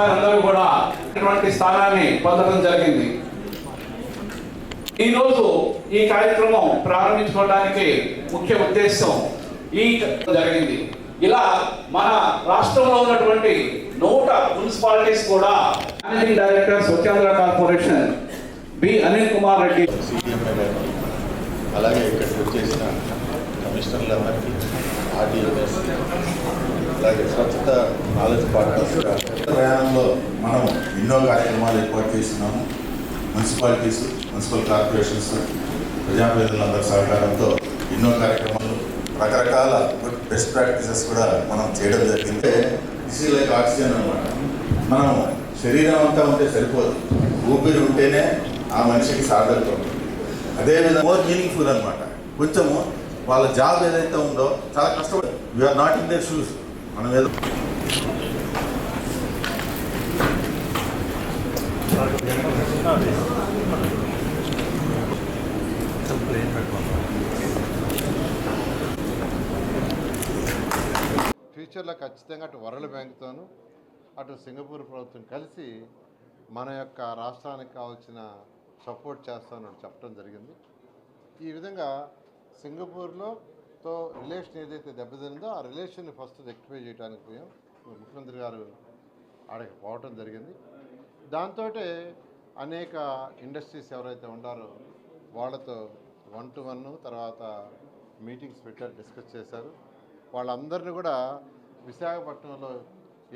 అందరూ కూడా ఇటువంటి స్థానాన్ని పొందడం జరిగింది. ఈ రోజు ఈ కార్యక్రమం ప్రారంభించుకోవడానికి ముఖ్య ఉద్దేశం ఈ జరిగింది. ఇలా మన రాష్ట్రంలో ఉన్నటువంటి నూట మున్సిపాలిటీస్ కూడా managing director Swachhandhra corporation B Anil Kumar Reddy అలాగే ఇక్కడికి వచ్చేసిన కమిషనర్లందరికీ ఆర్డీఓ అలాగే స్వచ్ఛత నాలెడ్జ్ పార్ట్నర్స్ ప్రయాణంలో మనం ఎన్నో కార్యక్రమాలు ఏర్పాటు చేస్తున్నాము. మున్సిపాలిటీస్ మున్సిపల్ కార్పొరేషన్స్ ప్రజాప్రతినిధులందరి సహకారంతో ఎన్నో కార్యక్రమాలు రకరకాల బెస్ట్ ప్రాక్టీసెస్ కూడా మనం చేయడం జరిగింది. దిస్ ఈజ్ లైక్ ఆక్సిజన్ అనమాట మనం శరీరం అంతా ఉంటే సరిపోదు. ఊపిరి ఉంటేనే ఆ మనిషికి సార్థకత ఉంటుంది అదేవిధంగా మోర్ మీనింగ్ఫుల్ అనమాట కొంచెము వాళ్ళ జాబ్ ఏదైతే ఉందో చాలా కష్టపడి. We are not in their shoes మనం ఏదో ఫ్యూచర్లో ఖచ్చితంగా అటు వరల్డ్ బ్యాంక్తోనూ అటు సింగపూర్ ప్రభుత్వం కలిసి మన యొక్క రాష్ట్రానికి కావాల్సిన సపోర్ట్ చేస్తానని చెప్పడం జరిగింది. ఈ విధంగా సింగపూర్లో తో రిలేషన్ ఏదైతే దెబ్బతిందో ఆ రిలేషన్ని ఫస్ట్ రెక్టిఫై చేయడానికి పోయాం. ముఖ్యమంత్రి గారు ఆడకి పోవటం జరిగింది. దాంతో అనేక ఇండస్ట్రీస్ ఎవరైతే ఉండారో వాళ్ళతో వన్ టు వన్ తర్వాత మీటింగ్స్ పెట్టారు డిస్కస్ చేశారు. వాళ్ళందరినీ కూడా విశాఖపట్నంలో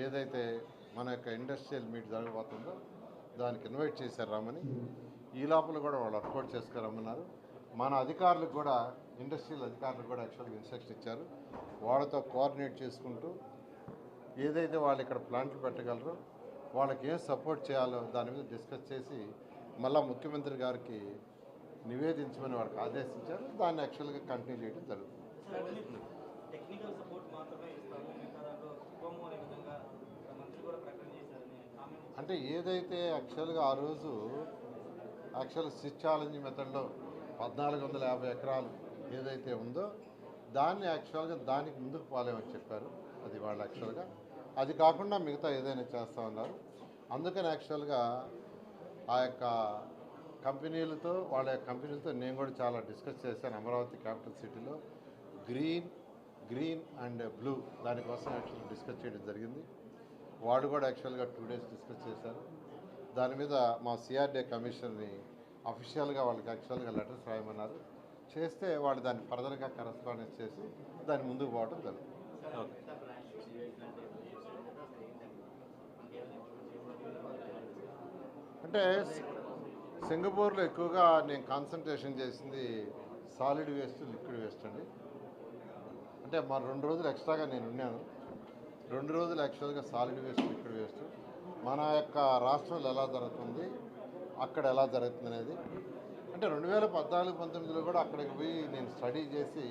ఏదైతే మన యొక్క ఇండస్ట్రియల్ మీట్ జరగబోతుందో దానికి ఇన్వైట్ చేశారు రమ్మని. ఈ లోపల కూడా వాళ్ళు వర్కౌట్ చేసుకురమ్మన్నారు. మన అధికారులకు కూడా ఇండస్ట్రియల్ అధికారులకు కూడా యాక్చువల్గా ఇన్స్ట్రక్షన్ ఇచ్చారు. వాళ్ళతో కోఆర్డినేట్ చేసుకుంటూ ఏదైతే వాళ్ళు ఇక్కడ ప్లాంట్లు పెట్టగలరో వాళ్ళకి ఏం సపోర్ట్ చేయాలో దాని మీద డిస్కస్ చేసి మళ్ళా ముఖ్యమంత్రి గారికి నివేదించమని వాళ్ళకి ఆదేశించారు. దాన్ని యాక్చువల్గా కంటిన్యూ చేయడం జరుగుతుంది. టెక్నికల్ సపోర్ట్ మాత్రమే ఇస్తాము. మిగతా దాంట్లో ఇవ్వము అనే విధంగా మంత్రి కూడా ప్రకటన చేశారని కామెంట్ అంటే ఏదైతే యాక్చువల్గా ఆ రోజు యాక్చువల్ స్విచ్ ఛాలెంజ్ మెథడ్లో పద్నాలుగు వందల యాభై ఎకరాలు ఏదైతే ఉందో దాన్ని యాక్చువల్గా దానికి ముందుకు పోలేమని చెప్పారు. అది వాళ్ళు యాక్చువల్గా అది కాకుండా మిగతా ఏదైనా చేస్తా ఉన్నారు. అందుకని యాక్చువల్గా ఆ యొక్క కంపెనీలతో వాళ్ళ యొక్క కంపెనీలతో నేను కూడా చాలా డిస్కస్ చేశాను అమరావతి క్యాపిటల్ సిటీలో గ్రీన్ గ్రీన్ అండ్ బ్లూ దానికోసం యాక్చువల్గా డిస్కస్ చేయడం జరిగింది. వాళ్ళు కూడా యాక్చువల్గా టూ డేస్ డిస్కస్ చేశారు. దాని మీద మా సిఆర్డే కమిషన్ని అఫీషియల్గా వాళ్ళకి యాక్చువల్గా లెటర్స్ రాయమన్నారు. చేస్తే వాళ్ళు దాన్ని ఫర్దర్గా కరస్పాండెన్స్ చేసి దాన్ని ముందుకు పోవడం జరుగుతుంది. అంటే సింగపూర్లో ఎక్కువగా నేను కాన్సన్ట్రేషన్ చేసింది సాలిడ్ వేస్ట్ లిక్విడ్ వేస్ట్ అండి. అంటే మా రెండు రోజులు ఎక్స్ట్రాగా నేను ఉన్నాను. రెండు రోజులు యాక్చువల్గా సాలిడ్ వేస్ట్ లిక్విడ్ వేస్ట్. మన యొక్క రాష్ట్రంలో ఎలా జరుగుతుంది అక్కడ ఎలా జరుగుతుంది అనేది అంటే రెండు వేల పద్నాలుగు పంతొమ్మిదిలో కూడా అక్కడికి పోయి నేను స్టడీ చేసి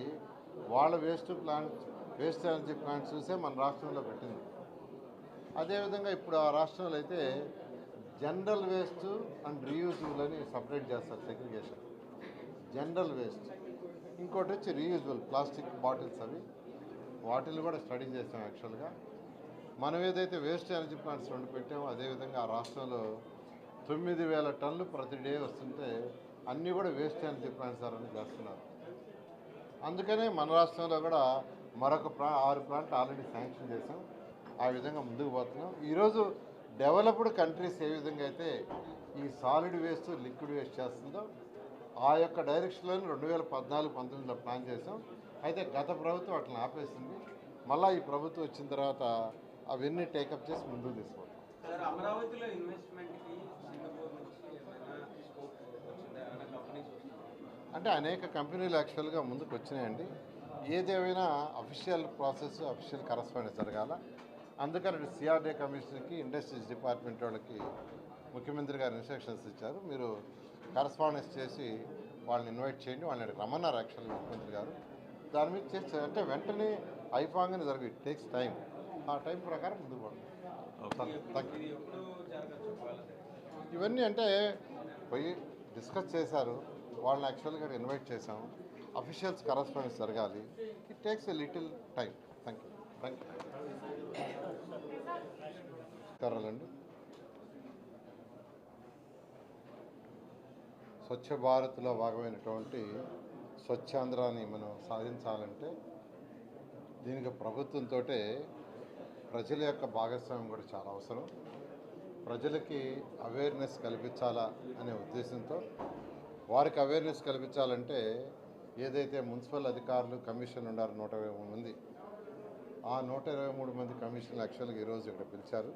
వాళ్ళ waste plant waste energy plants చూసే మన రాష్ట్రంలో పెట్టింది. అదేవిధంగా ఇప్పుడు ఆ రాష్ట్రంలో అయితే జనరల్ వేస్ట్ అండ్ రీయూజబుల్ అని సపరేట్ చేస్తారు సెగ్రిగేషన్. General waste. ఇంకోటి వచ్చి రీయూజబుల్ ప్లాస్టిక్ బాటిల్స్ అవి. వాటిని కూడా స్టడీ చేసాం యాక్చువల్గా. మనం ఏదైతే వేస్ట్ ఎనర్జీ ప్లాంట్స్ రెండు పెట్టామో అదేవిధంగా ఆ రాష్ట్రంలో తొమ్మిది వేల టన్నులు ప్రతి డే వస్తుంటే అన్నీ కూడా వేస్ట్ ఎనర్జీ సార్ అని చేస్తున్నారు. అందుకనే మన రాష్ట్రంలో కూడా మరొక ప్లా ఆరు ప్లాంట్ ఆల్రెడీ శాంక్షన్ చేసాం ఆ విధంగా ముందుకు పోతున్నాం. ఈరోజు డెవలప్డ్ కంట్రీస్ ఏ విధంగా అయితే ఈ సాలిడ్ వేస్ట్ లిక్విడ్ వేస్ట్ చేస్తుందో ఆ యొక్క డైరెక్షన్లో రెండు వేల పద్నాలుగు పంతొమ్మిదిలో ప్లాన్ చేసాం అయితే గత ప్రభుత్వం అట్లా ఆపేసింది. మళ్ళీ ఈ ప్రభుత్వం వచ్చిన తర్వాత అవన్నీ టేకప్ చేసి ముందుకు తీసుకుంటాం అమరావతిలో ఇన్వెస్ట్మెంట్కి అంటే అనేక కంపెనీలు యాక్చువల్గా ముందుకు వచ్చినాయండి ఏదేమైనా అఫీషియల్ ప్రాసెస్ అఫీషియల్ కరస్పాండెన్స్ జరగాల. అందుకని సిఆర్డీ కమిషన్కి ఇండస్ట్రీస్ డిపార్ట్మెంట్ వాళ్ళకి ముఖ్యమంత్రి గారు ఇన్స్ట్రక్షన్స్ ఇచ్చారు. మీరు కరస్పాండెన్స్ చేసి వాళ్ళని ఇన్వైట్ చేయండి. వాళ్ళని రమ్మన్నారు యాక్చువల్గా ముఖ్యమంత్రి గారు. దాని మీద చేస్తే అంటే వెంటనే అయిపోగానే జరగదు ఇట్ టేక్స్ టైం ఆ టైం ప్రకారం ముందుకు వాళ్ళ ఇవన్నీ అంటే పోయి డిస్కస్ చేశారు. వాళ్ళని యాక్చువల్గా ఇన్వైట్ చేశాం అఫీషియల్స్ కరస్పాండెన్స్ జరగాలి. It takes a little time thank you thank you స్వచ్ఛ భారత్లో భాగమైనటువంటి స్వచ్ఛాంధ్రాన్ని మనం సాధించాలంటే దీనికి ప్రభుత్వంతో ప్రజల యొక్క భాగస్వామ్యం కూడా చాలా అవసరం. ప్రజలకి అవేర్నెస్ కల్పించాలా అనే ఉద్దేశంతో వారికి అవేర్నెస్ కల్పించాలంటే ఏదైతే మున్సిపల్ అధికారులు కమిషన్ ఉన్నారు నూట ఇరవై మూడు మంది ఆ నూట ఇరవై మూడు మంది కమిషన్లు యాక్చువల్గా ఈరోజు ఇక్కడ పిలిచారు.